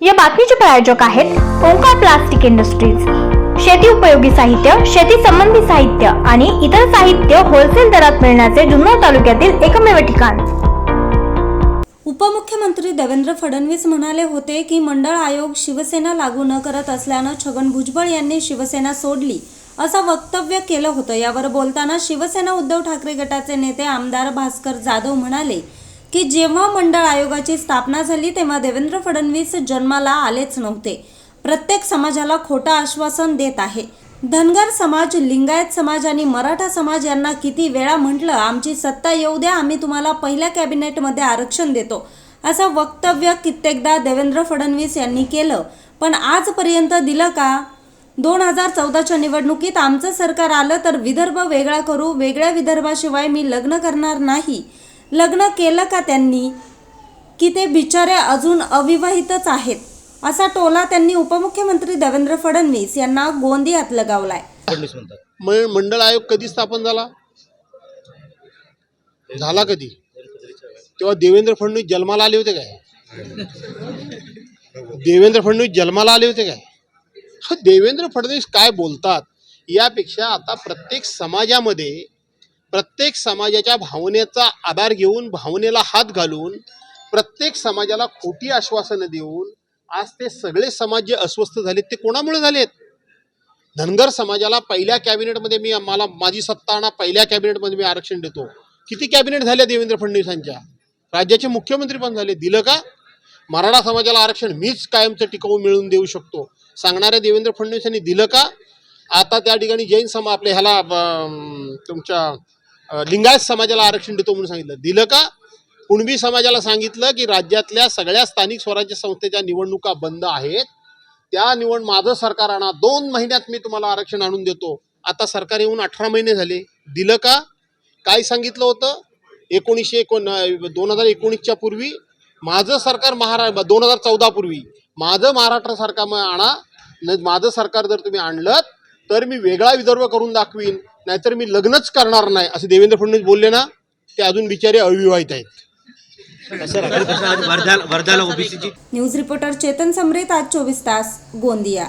या बातमीचे प्रायोजक आहेत ओंकार प्लास्टिक इंडस्ट्रीज. शेती उपयोगी साहित्य शेती संबंधी साहित्य आणि इतर साहित्य होलसेल दरात मिळण्याचे जुन्नर तालुक्यातील एकमेव ठिकाण. उपमुख्यमंत्री देवेंद्र फडणवीस म्हणाले होते की मंडळ आयोग शिवसेना लागू न करत असल्यानं छगन भुजबळ यांनी शिवसेना सोडली असं वक्तव्य केलं होतं. यावर बोलताना शिवसेना उद्धव ठाकरे गटाचे नेते आमदार भास्कर जाधव म्हणाले की जेव्हा मंडळ आयोगाची स्थापना झाली तेव्हा देवेंद्र फडणवीस जन्माला आलेच नव्हते. प्रत्येक समाजाला खोटं आश्वासन देत आहे. धनगर समाज लिंगायत समाज आणि मराठा समाज यांना किती वेळा म्हटलं आमची सत्ता येऊ द्या आम्ही तुम्हाला पहिल्या कॅबिनेटमध्ये आरक्षण देतो. असं वक्तव्य कित्येकदा देवेंद्र फडणवीस यांनी केलं. पण आजपर्यंत दिलं का? दोन हजार चौदाच्या निवडणुकीत आमचं सरकार आलं तर विदर्भ वेगळा करू वेगळ्या विदर्भाशिवाय मी लग्न करणार नाही. लग्न केलं का त्यांनी? की ते बिचारे अजून अविवाहितच आहेत? असा टोला त्यांनी उपमुख्यमंत्री देवेंद्र फडणवीस यांना गोंदियात लगावलाय. म- मंडळ आयोग कधी स्थापन झाला? झाला कधी? तेव्हा देवेंद्र फडणवीस जन्माला आले होते काय? देवेंद्र फडणवीस जन्माला आले होते काय? ह, देवेंद्र फडणवीस काय बोलतात? यापेक्षा आता प्रत्येक समाजामध्ये प्रत्येक समाजाच्या भावनेचा आधार घेऊन भावनेला हात घालून प्रत्येक समाजाला खोटी आश्वासनं देऊन आज ते सगळे समाज जे अस्वस्थ झालेत ते कोणामुळे झालेत? धनगर समाजाला पहिल्या कॅबिनेटमध्ये मी मला माझी सत्ता आणा पहिल्या कॅबिनेटमध्ये मी आरक्षण देतो. किती कॅबिनेट झाल्या देवेंद्र फडणवीसांच्या? राज्याचे मुख्यमंत्री पण झाले. दिलं का? मराठा समाजाला आरक्षण मीच कायमचं टिकवून मिळवून देऊ शकतो. सांगणाऱ्या देवेंद्र फडणवीसांनी दिलं का? आता त्या ठिकाणी जैन समाज आपल्या ह्याला तुमच्या लिंगायत समाजाला आरक्षण देतो म्हणून सांगितलं. दिलं का? कुणबी समाजाला सांगितलं की राज्यातल्या सगळ्या स्थानिक स्वराज्य संस्थेच्या निवडणुका बंद आहेत. त्या निवड माझं सरकार आणा. दोन महिन्यात मी तुम्हाला आरक्षण आणून देतो. आता सरकार येऊन अठरा महिने झाले. दिलं का? काय सांगितलं होतं? एकोणीसशे एकोण दोन हजार एकोणीसच्या पूर्वी माझं सरकार महारा दोन हजार चौदा पूर्वी माझं महाराष्ट्र सरकार मग आणा. न माझं सरकार जर तुम्ही आणलं तर मी वेगळा विदर्भ करून दाखवीन. नाहीतर मी लग्नच करणार नाही असे देवेंद्र फडणवीस बोलले ना ते अजून बिचारे अविवाहित आहेत. न्यूज रिपोर्टर चेतन समरेत आज चोवीस तास गोंदिया.